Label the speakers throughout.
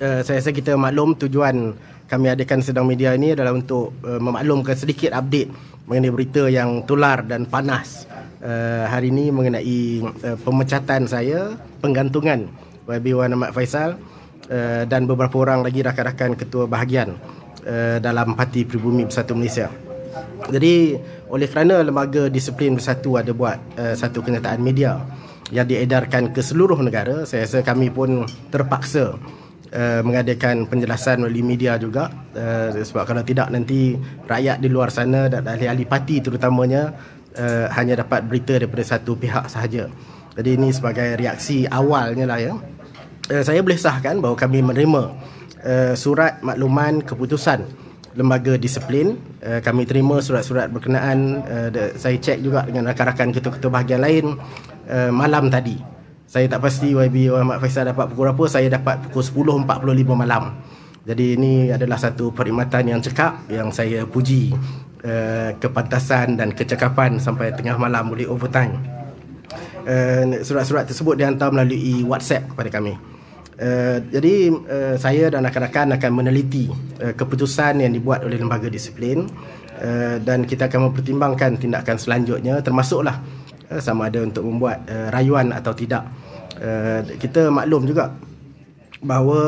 Speaker 1: uh, saya rasa kita maklum tujuan kami adakan sedang media ini adalah untuk uh, memaklumkan sedikit update mengenai berita yang tular dan panas uh, hari ini mengenai uh, pemecatan saya, penggantungan YB Wan Ahmad Faisal uh, dan beberapa orang lagi rakan-rakan ketua bahagian uh, dalam Parti Pribumi Bersatu Malaysia. Jadi oleh kerana lembaga disiplin bersatu ada buat uh, satu kenyataan media yang diedarkan ke seluruh negara, saya rasa kami pun terpaksa uh, mengadakan penjelasan melalui media juga uh, sebab kalau tidak nanti rakyat di luar sana dan ahli-ahli parti terutamanya uh, hanya dapat berita daripada satu pihak sahaja. Jadi ini sebagai reaksi awalnya lah ya. Uh, saya boleh sahkan bahawa kami menerima uh, surat makluman keputusan lembaga disiplin. Uh, kami terima surat-surat berkenaan. Uh, saya cek juga dengan rakan-rakan ketua-ketua bahagian lain uh, malam tadi. Saya tak pasti YB Muhammad Faisal dapat pukul berapa. Saya dapat pukul 10.45 malam. Jadi ini adalah satu perkhidmatan yang cekap yang saya puji uh, kepantasan dan kecekapan sampai tengah malam boleh overtime. Uh, surat-surat tersebut dihantar melalui WhatsApp kepada kami. Uh, jadi uh, saya dan rakan-rakan akan meneliti uh, keputusan yang dibuat oleh lembaga disiplin uh, dan kita akan mempertimbangkan tindakan selanjutnya termasuklah uh, sama ada untuk membuat uh, rayuan atau tidak. Uh, kita maklum juga bahawa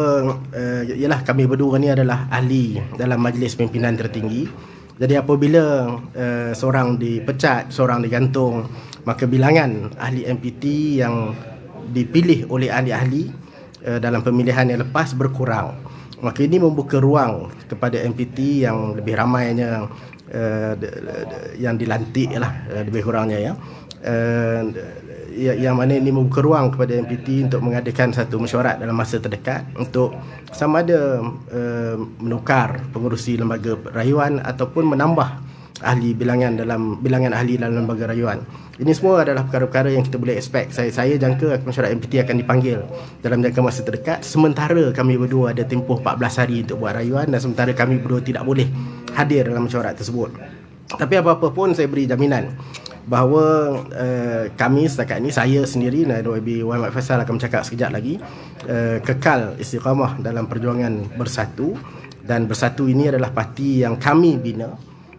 Speaker 1: uh, ialah kami berdua ni adalah ahli dalam majlis pimpinan tertinggi. Jadi apabila uh, seorang dipecat, seorang digantung, maka bilangan ahli MPT yang dipilih oleh ahli-ahli uh, dalam pemilihan yang lepas berkurang. Maka ini membuka ruang kepada MPT yang lebih ramainya uh, yang dilantik lah uh, lebih kurangnya ya. Uh, yang mana ini membuka ruang kepada MPT untuk mengadakan satu mesyuarat dalam masa terdekat untuk sama ada uh, menukar pengurusi lembaga rayuan ataupun menambah ahli bilangan dalam bilangan ahli dalam lembaga rayuan. Ini semua adalah perkara-perkara yang kita boleh expect. Saya saya jangka mesyuarat MPT akan dipanggil dalam jangka masa terdekat sementara kami berdua ada tempoh 14 hari untuk buat rayuan dan sementara kami berdua tidak boleh hadir dalam mesyuarat tersebut. Tapi apa-apa pun saya beri jaminan bahawa uh, kami setakat ini saya sendiri dan YB Muhammad Faisal akan bercakap sekejap lagi uh, kekal istiqamah dalam perjuangan bersatu. Dan bersatu ini adalah parti yang kami bina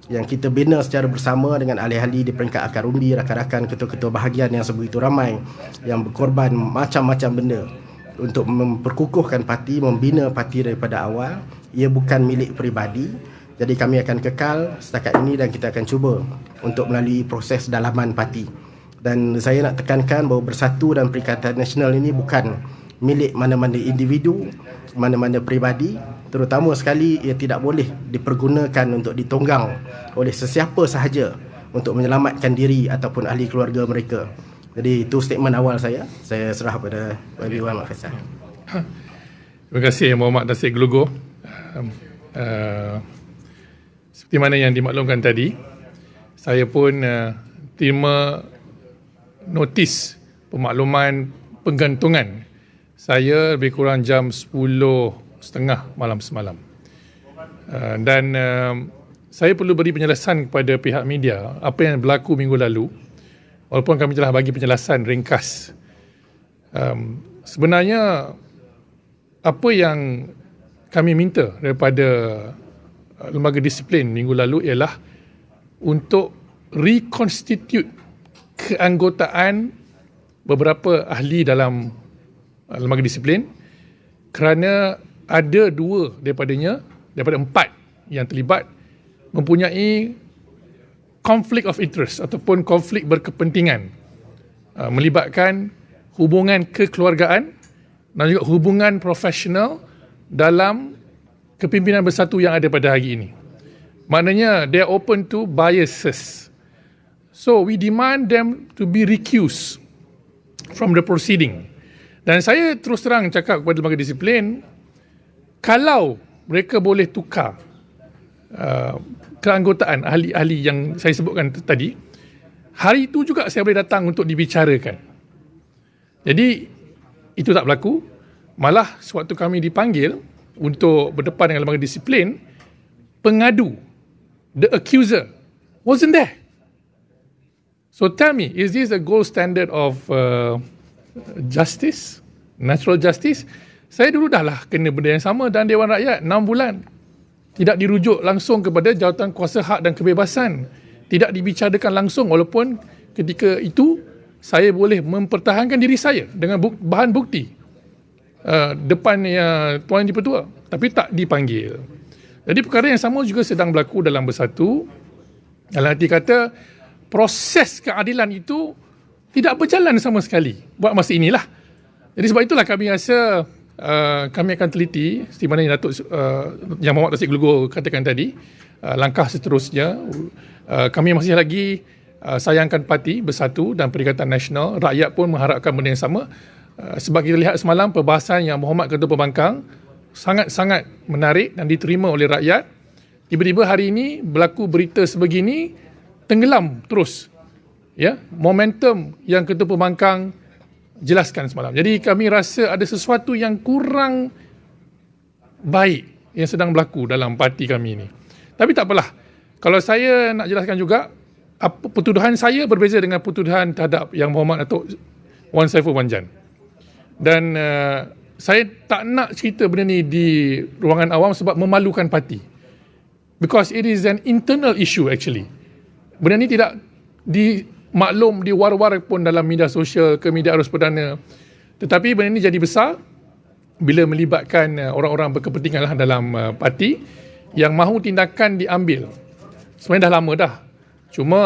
Speaker 1: yang kita bina secara bersama dengan ahli-ahli di peringkat akar umbi rakan-rakan ketua-ketua bahagian yang sebegitu ramai yang berkorban macam-macam benda untuk memperkukuhkan parti membina parti daripada awal. Ia bukan milik peribadi jadi kami akan kekal setakat ini dan kita akan cuba untuk melalui proses dalaman parti. Dan saya nak tekankan bahawa bersatu dan perikatan nasional ini bukan milik mana-mana individu, mana-mana peribadi. Terutama sekali ia tidak boleh dipergunakan untuk ditonggang oleh sesiapa sahaja untuk menyelamatkan diri ataupun ahli keluarga mereka. Jadi itu statement awal saya. Saya serah kepada YB Muhammad Faisal.
Speaker 2: Terima kasih Muhammad Nasir Gelugo. Uh, uh, seperti mana yang dimaklumkan tadi, saya pun uh, terima notis pemakluman penggantungan saya lebih kurang jam 10.30 malam semalam. Uh, dan uh, saya perlu beri penjelasan kepada pihak media apa yang berlaku minggu lalu walaupun kami telah bagi penjelasan ringkas. Um, sebenarnya apa yang kami minta daripada lembaga disiplin minggu lalu ialah untuk reconstitute keanggotaan beberapa ahli dalam uh, lembaga disiplin kerana ada dua daripadanya daripada empat yang terlibat mempunyai konflik of interest ataupun konflik berkepentingan. Uh, melibatkan hubungan kekeluargaan dan juga hubungan profesional dalam kepimpinan bersatu yang ada pada hari ini. Maknanya they are open to biases. So we demand them to be recused from the proceeding. Dan saya terus terang cakap kepada lembaga disiplin, kalau mereka boleh tukar uh, keanggotaan ahli-ahli yang saya sebutkan tadi, hari itu juga saya boleh datang untuk dibicarakan. Jadi itu tak berlaku. Malah sewaktu kami dipanggil, untuk berdepan dengan lembaga disiplin, pengadu, the accuser, wasn't there. So tell me, is this a gold standard of uh, justice, natural justice? Saya dulu dah lah kena benda yang sama dan Dewan Rakyat 6 bulan. Tidak dirujuk langsung kepada jawatan kuasa hak dan kebebasan. Tidak dibicarakan langsung walaupun ketika itu saya boleh mempertahankan diri saya dengan bahan bukti uh, depan uh, Tuan Yang Dipertua. Tapi tak dipanggil. Jadi perkara yang sama juga sedang berlaku dalam bersatu. Dalam arti kata proses keadilan itu tidak berjalan sama sekali buat masa inilah. Jadi sebab itulah kami rasa uh, kami akan teliti seperti mana yang Datuk uh, yang Muhammad Tasik Gelugur katakan tadi uh, langkah seterusnya uh, kami masih lagi uh, sayangkan parti bersatu dan Perikatan Nasional rakyat pun mengharapkan benda yang sama sebab kita lihat semalam perbahasan yang Muhammad Ketua Pembangkang sangat-sangat menarik dan diterima oleh rakyat tiba-tiba hari ini berlaku berita sebegini tenggelam terus ya momentum yang Ketua Pembangkang jelaskan semalam. Jadi kami rasa ada sesuatu yang kurang baik yang sedang berlaku dalam parti kami ini. Tapi tak apalah. Kalau saya nak jelaskan juga, apa, pertuduhan saya berbeza dengan pertuduhan terhadap yang Muhammad Datuk Wan Saiful Wanjan. Dan uh, saya tak nak cerita benda ni di ruangan awam sebab memalukan parti. Because it is an internal issue actually. Benda ni tidak di maklum di war-war pun dalam media sosial ke media arus perdana. Tetapi benda ini jadi besar bila melibatkan uh, orang-orang berkepentingan lah dalam uh, parti yang mahu tindakan diambil. Sebenarnya dah lama dah. Cuma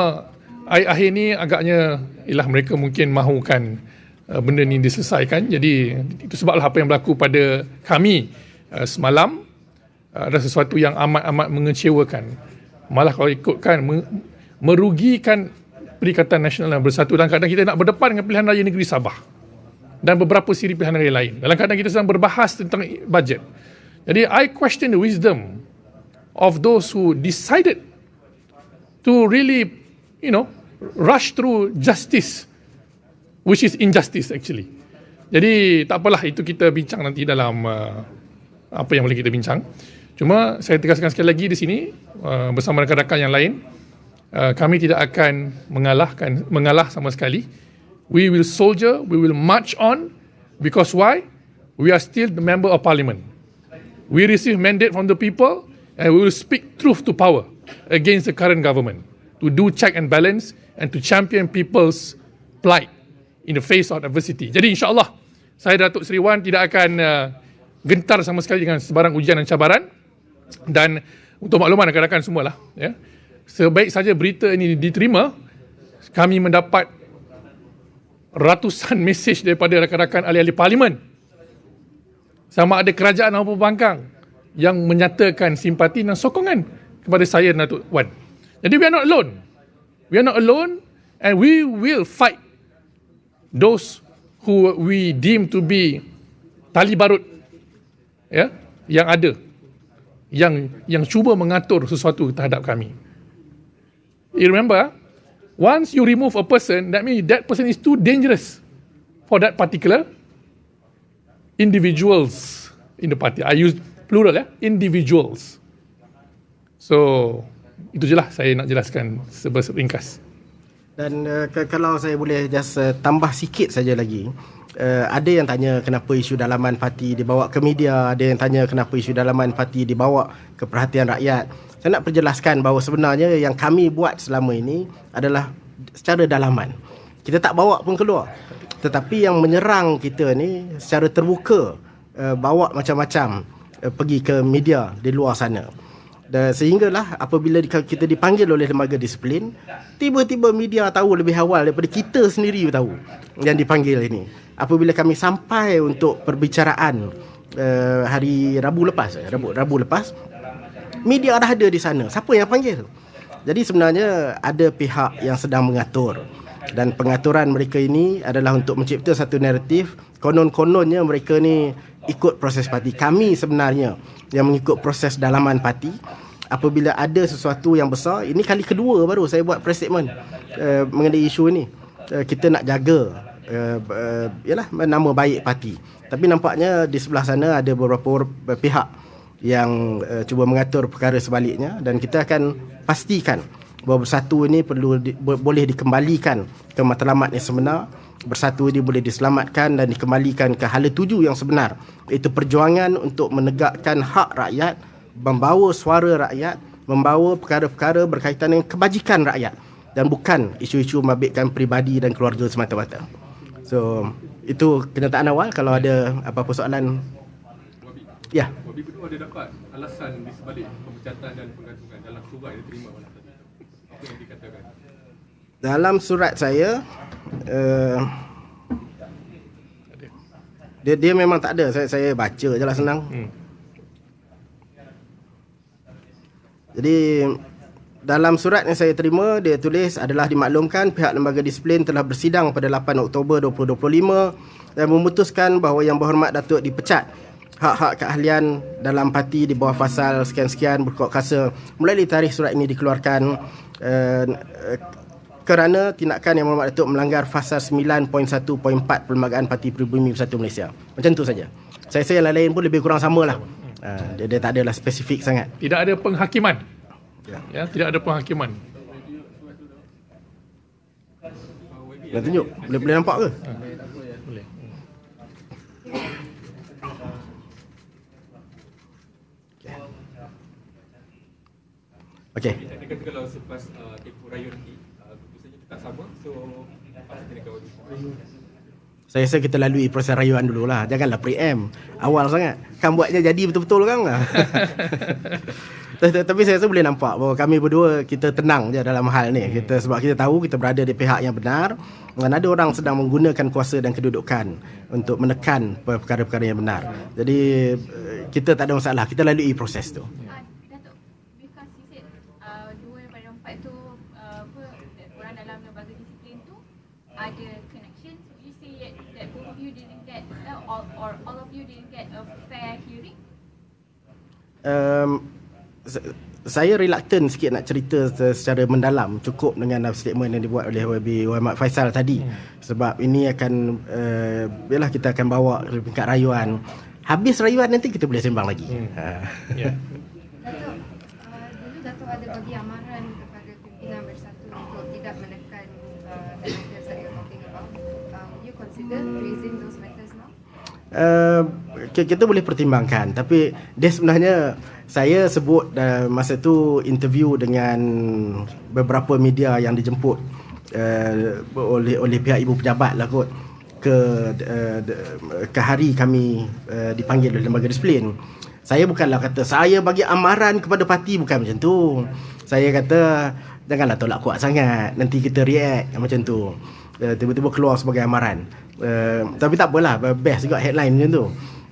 Speaker 2: akhir-akhir ni agaknya ialah mereka mungkin mahukan uh, benda ni diselesaikan. Jadi itu sebablah apa yang berlaku pada kami uh, semalam uh, ada sesuatu yang amat-amat mengecewakan. Malah kalau ikutkan me- merugikan Perikatan Nasional yang Bersatu dalam keadaan kita nak berdepan dengan pilihan raya negeri Sabah dan beberapa siri pilihan raya lain. Dalam keadaan kita sedang berbahas tentang bajet. Jadi I question the wisdom of those who decided to really, you know, rush through justice which is injustice actually. Jadi tak apalah itu kita bincang nanti dalam uh, apa yang boleh kita bincang. Cuma saya tegaskan sekali lagi di sini uh, bersama rakan-rakan yang lain uh, kami tidak akan mengalahkan mengalah sama sekali. We will soldier, we will march on because why? We are still the member of parliament. We receive mandate from the people and we will speak truth to power against the current government to do check and balance and to champion people's plight in the face of adversity. Jadi insyaAllah saya Datuk Seri Wan tidak akan uh, gentar sama sekali dengan sebarang ujian dan cabaran dan untuk makluman rakan-rakan semualah ya. Sebaik saja berita ini diterima kami mendapat ratusan mesej daripada rakan-rakan ahli-ahli parlimen sama ada kerajaan maupun pembangkang yang menyatakan simpati dan sokongan kepada saya dan Datuk Wan. Jadi we are not alone. We are not alone and we will fight those who we deem to be tali barut ya yang ada yang yang cuba mengatur sesuatu terhadap kami. You remember, once you remove a person, that means that person is too dangerous for that particular individuals in the party. I use plural ya, individuals. So itu je lah saya nak jelaskan seberingkas.
Speaker 1: Dan uh, kalau saya boleh just uh, tambah sikit saja lagi. Uh, ada yang tanya kenapa isu dalaman parti dibawa ke media, ada yang tanya kenapa isu dalaman parti dibawa ke perhatian rakyat. Saya nak perjelaskan bahawa sebenarnya yang kami buat selama ini adalah secara dalaman. Kita tak bawa pun keluar. Tetapi yang menyerang kita ni secara terbuka uh, bawa macam-macam uh, pergi ke media di luar sana. Dan sehinggalah apabila kita dipanggil oleh lembaga disiplin, tiba-tiba media tahu lebih awal daripada kita sendiri tahu yang dipanggil ini. Apabila kami sampai untuk perbicaraan uh, hari Rabu lepas, eh, Rabu Rabu lepas, media dah ada di sana. Siapa yang panggil? Jadi sebenarnya ada pihak yang sedang mengatur dan pengaturan mereka ini adalah untuk mencipta satu naratif konon-kononnya mereka ni ikut proses parti. Kami sebenarnya yang mengikut proses dalaman parti apabila ada sesuatu yang besar ini kali kedua baru saya buat press statement uh, mengenai isu ini. Uh, kita nak jaga uh, uh, yalah nama baik parti. Tapi nampaknya di sebelah sana ada beberapa pihak yang uh, cuba mengatur perkara sebaliknya dan kita akan pastikan bahawa bersatu ini perlu di, bo- boleh dikembalikan ke matlamat yang sebenar Bersatu ini boleh diselamatkan dan dikembalikan ke hala tuju yang sebenar iaitu perjuangan untuk menegakkan hak rakyat, membawa suara rakyat, membawa perkara-perkara berkaitan dengan kebajikan rakyat dan bukan isu-isu mabitkan peribadi dan keluarga semata-mata. So, itu kenyataan awal kalau ada apa-apa soalan Ya.
Speaker 2: Wabi berdua ada dapat alasan di sebalik pemecatan dan penggantungan dalam surat yang diterima. Apa yang dikatakan?
Speaker 1: Dalam surat saya uh, dia dia memang tak ada saya saya baca je lah senang.
Speaker 2: Hmm.
Speaker 1: Jadi dalam surat yang saya terima dia tulis adalah dimaklumkan pihak lembaga disiplin telah bersidang pada 8 Oktober 2025 dan memutuskan bahawa yang berhormat Datuk dipecat hak-hak keahlian dalam parti di bawah pasal sekian-sekian berkok kasa mulai dari tarikh surat ini dikeluarkan uh, uh, kerana tindakan yang Muhammad Datuk melanggar fasal 9.1.4 Perlembagaan Parti Pribumi Bersatu Malaysia. Macam tu saja. Saya saya yang lain pun lebih kurang samalah. Uh, dia, dia tak adalah spesifik sangat.
Speaker 2: Tidak ada penghakiman.
Speaker 1: Ya.
Speaker 2: Ya, tidak ada penghakiman.
Speaker 1: Nak tunjuk? Boleh boleh nampak ke?
Speaker 2: Boleh.
Speaker 1: Okey.
Speaker 3: Dia kata kalau selepas uh, tempoh raya nanti uh, keputusannya tetap sama so apa
Speaker 1: Saya rasa kita lalui proses rayuan dulu lah. Janganlah pre-em. Awal sangat. Kan buatnya jadi betul-betul kan. Tapi saya rasa boleh nampak bahawa kami berdua kita tenang je dalam hal ni. Kita sebab kita tahu kita berada di pihak yang benar dan ada orang sedang menggunakan kuasa dan kedudukan untuk menekan perkara-perkara yang benar. Jadi eh, kita tak ada masalah. Kita lalui proses tu.
Speaker 4: Ah, Datuk, because you said uh, dua daripada empat tu uh, apa orang dalam lembaga disiplin tu ada connection. So you say that, that both of you didn't get uh, or, or all of you didn't get a fair hearing?
Speaker 1: Um, saya reluctant sikit nak cerita se- secara mendalam cukup dengan statement yang dibuat oleh YB Muhammad Faisal tadi hmm. sebab ini akan uh, yalah kita akan bawa ke tingkat rayuan habis rayuan nanti kita boleh sembang lagi hmm. ha.
Speaker 2: Ya.
Speaker 5: Datuk, uh, dulu Datuk ada bagi amaran kepada pimpinan bersatu untuk tidak menekan uh, the matters that you're talking about. Um, you consider raising those matters now?
Speaker 1: Uh, ki- kita boleh pertimbangkan. Tapi dia sebenarnya saya sebut uh, masa tu interview dengan beberapa media yang dijemput uh, oleh oleh pihak ibu pejabat lah kot. Ke uh, ke hari kami uh, dipanggil oleh lembaga disiplin. Saya bukanlah kata saya bagi amaran kepada parti. Bukan macam tu. Saya kata janganlah tolak kuat sangat. Nanti kita react. Macam tu. Uh, tiba-tiba keluar sebagai amaran. Uh, tapi tak apalah best juga headline macam tu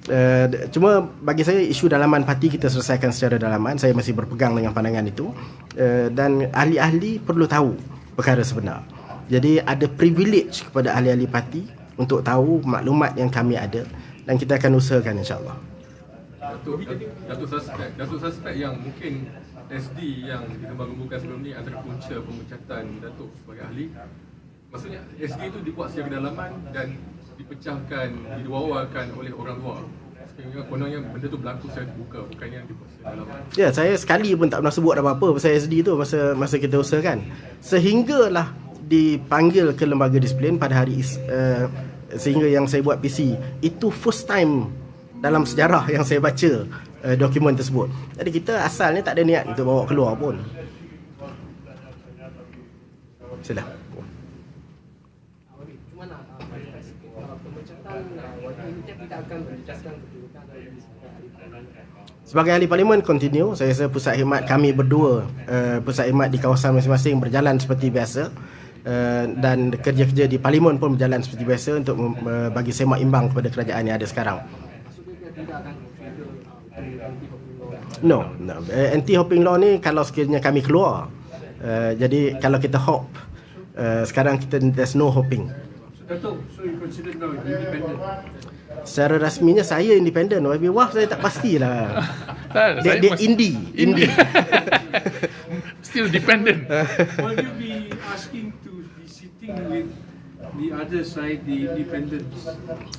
Speaker 1: Uh, cuma bagi saya isu dalaman parti kita selesaikan secara dalaman. Saya masih berpegang dengan pandangan itu. Uh, dan ahli-ahli perlu tahu perkara sebenar. Jadi ada privilege kepada ahli-ahli parti untuk tahu maklumat yang kami ada dan kita akan usahakan insyaAllah.
Speaker 2: Datuk, suspek, Datuk suspek yang mungkin SD yang dikembang-kembangkan sebelum ni antara punca pemecatan Datuk sebagai ahli. Maksudnya SD itu dibuat secara kedalaman dan dipecahkan, diwawakan oleh orang luar. Kononnya benda tu berlaku secara terbuka, bukan yang dibuat secara dalaman.
Speaker 1: Ya, saya sekali pun tak pernah sebut apa-apa pasal SD tu masa masa kita usahakan. Sehinggalah dipanggil ke lembaga disiplin pada hari uh, sehingga yang saya buat PC. Itu first time dalam sejarah yang saya baca uh, dokumen tersebut. Jadi kita asalnya tak ada niat untuk bawa keluar pun. Sila.
Speaker 6: Cuma nak uh, clarify sikit uh, pemecatan uh, wakil UTM tidak akan berjejaskan kedudukan dari sebagai ahli parlimen.
Speaker 1: Sebagai ahli parlimen continue, saya rasa pusat khidmat kami berdua, uh, pusat khidmat di kawasan masing-masing berjalan seperti biasa. Uh, dan kerja-kerja di parlimen pun berjalan seperti biasa untuk uh, bagi semak imbang kepada kerajaan yang ada sekarang. No, no. Anti-hopping law ni kalau sekiranya kami keluar. Uh, jadi kalau kita hop, uh, sekarang kita there's no hopping.
Speaker 7: Datuk, so you consider now independent?
Speaker 1: Secara rasminya saya independen. Tapi wah saya tak pastilah.
Speaker 2: Tak,
Speaker 1: Dia,
Speaker 2: saya
Speaker 1: dia indie.
Speaker 2: Indie.
Speaker 1: indie.
Speaker 2: Still dependent.
Speaker 7: Will you be asking to be sitting with the other side, the independents.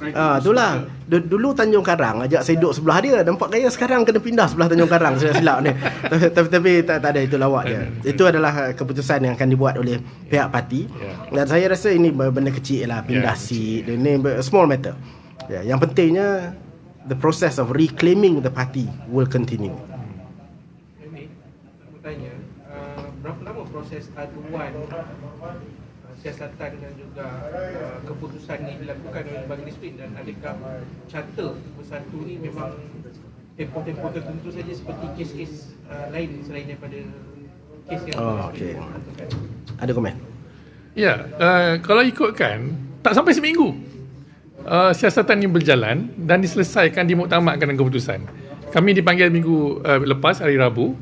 Speaker 7: Right
Speaker 1: Ah, itulah. D- dulu Tanjung Karang ajak saya duduk sebelah dia. Nampak gaya sekarang kena pindah sebelah Tanjung Karang silap silap ni. Tapi, tapi, tapi tak, tak ada itu lawak dia. Itu adalah keputusan yang akan dibuat oleh pihak parti. Dan saya rasa ini benda kecil lah pindah
Speaker 2: Ya,
Speaker 1: seat. Ini small matter. Ya, yang pentingnya the process of reclaiming the party will continue.
Speaker 6: Ini, aku tanya, uh, berapa lama proses aduan uh, siasatan dan juga uh, keputusan ni dilakukan oleh lembaga disiplin dan adakah charter bersatu ni memang tempoh-tempoh tertentu saja seperti kes-kes uh, lain selain daripada kes yang
Speaker 1: Oh, okey. Ada komen?
Speaker 2: Ya, uh, kalau ikutkan tak sampai seminggu uh, siasatan ini berjalan dan diselesaikan dimuktamadkan dengan keputusan. Kami dipanggil minggu uh, lepas hari Rabu.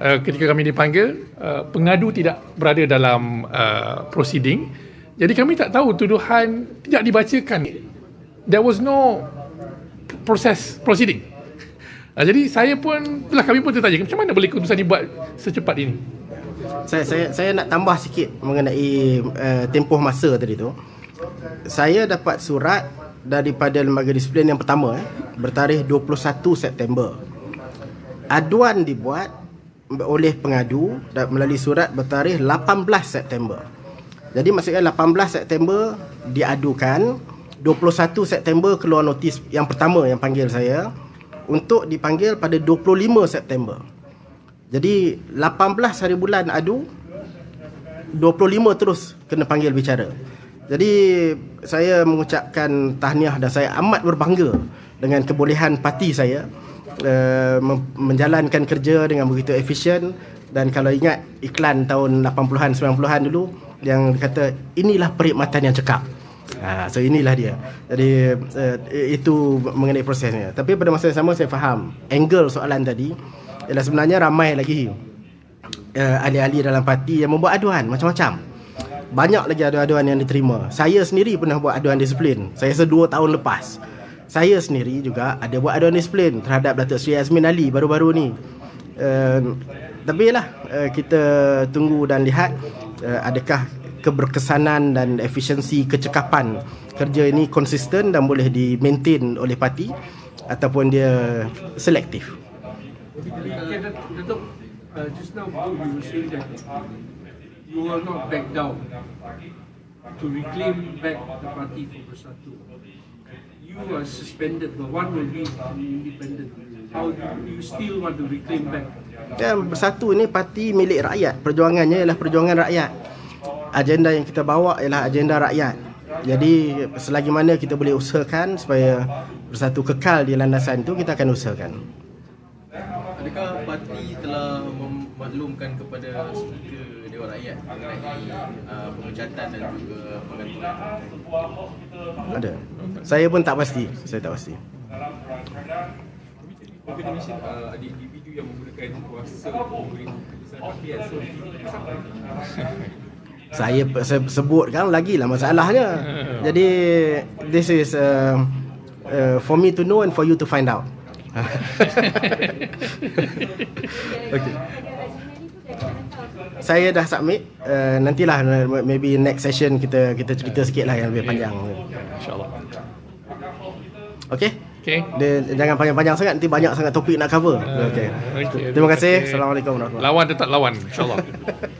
Speaker 2: Uh, ketika kami dipanggil, uh, pengadu tidak berada dalam uh, proceeding. Jadi kami tak tahu tuduhan tidak dibacakan. There was no proses proceeding. Uh, jadi saya pun, itulah kami pun tertanya, macam mana boleh keputusan dibuat secepat ini?
Speaker 1: saya saya saya nak tambah sikit mengenai uh, tempoh masa tadi tu. Saya dapat surat daripada lembaga disiplin yang pertama eh, bertarikh 21 September. Aduan dibuat oleh pengadu dan melalui surat bertarikh 18 September. Jadi maksudnya 18 September diadukan, 21 September keluar notis yang pertama yang panggil saya untuk dipanggil pada 25 September. Jadi 18 hari bulan adu 25 terus kena panggil bicara. Jadi saya mengucapkan tahniah dan saya amat berbangga dengan kebolehan parti saya uh, menjalankan kerja dengan begitu efisien dan kalau ingat iklan tahun 80-an 90-an dulu yang kata inilah perkhidmatan yang cekap. Ha, so inilah dia. Jadi uh, itu mengenai prosesnya. Tapi pada masa yang sama saya faham angle soalan tadi ialah sebenarnya ramai lagi uh, ahli-ahli dalam parti yang membuat aduan macam-macam. Banyak lagi aduan-aduan yang diterima. Saya sendiri pernah buat aduan disiplin. Saya rasa 2 tahun lepas. Saya sendiri juga ada buat aduan disiplin terhadap Datuk Seri Azmin Ali baru-baru ni. Uh, tapi lah uh, kita tunggu dan lihat uh, adakah keberkesanan dan efisiensi kecekapan kerja ini konsisten dan boleh di maintain oleh parti ataupun dia selektif.
Speaker 7: Datuk, uh, just now you were saying that you will not back down to reclaim back the party for Bersatu. You are suspended, but one will be independent. How do you still want to reclaim back?
Speaker 1: Dan bersatu ni parti milik rakyat. Perjuangannya ialah perjuangan rakyat. Agenda yang kita bawa ialah agenda rakyat. Jadi selagi mana kita boleh usahakan supaya bersatu kekal di landasan itu kita akan usahakan.
Speaker 8: Adakah parti telah memaklumkan kepada Rakyat mengenai uh, pemecatan dan juga?
Speaker 1: Ada. Saya pun tak pasti. Saya tak pasti.
Speaker 3: Malaysia uh, ada individu yang menggunakan kuasa memberi keputusan parti kan. So, ini sama.
Speaker 1: Saya, saya sebutkan lagi lah masalahnya. Jadi this is uh, uh, for me to know and for you to find out. okay. Saya dah submit. Uh, nantilah uh, maybe next session kita kita cerita sikit lah yang lebih panjang.
Speaker 2: InsyaAllah.
Speaker 1: Okay?
Speaker 2: Okay.
Speaker 1: Dia, jangan panjang-panjang sangat nanti banyak sangat topik nak cover. Okay.
Speaker 2: okay.
Speaker 1: Terima kasih.
Speaker 2: Okay.
Speaker 1: Assalamualaikum warahmatullahi
Speaker 2: Lawan tetap lawan, insyaAllah.